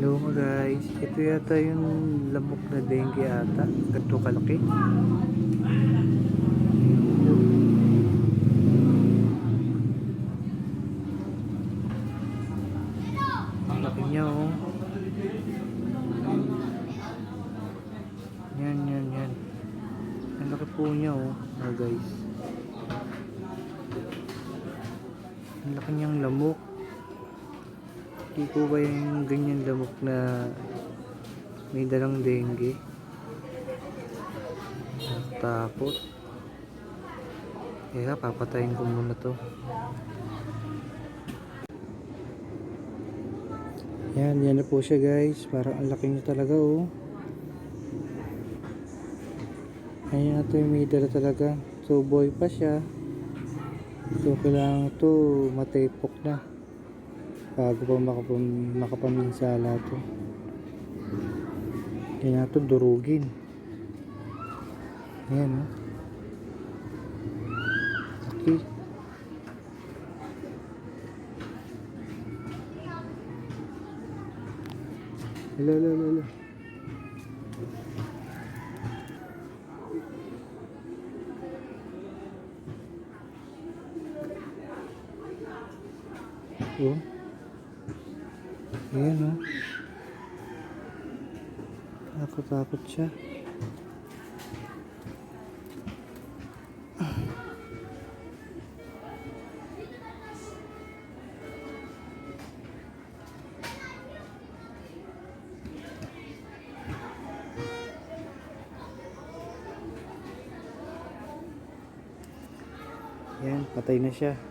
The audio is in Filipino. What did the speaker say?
Hello guys, ito yata yung lamok na dengue ata. Ganito kalaki. Ang laki niya oh. Yan, yan, yan. Ang laki po niya oh, mga guys. Ang laki niyang lamok. Hindi ko ba yung ganyan lamok na may dalang dengue? Takot. Kaya papatayin ko muna to. Yan, yan na po siya guys. Parang ang laki niya talaga oh. Ayan na to yung dala talaga. So boy pa siya. So kailangan to matipok na bago pa makapam, makapaminsala to. Kaya to durugin. Ayan o okay hello hello, hello oh Ayan o. Takot-takot siya. Yan, patay na siya.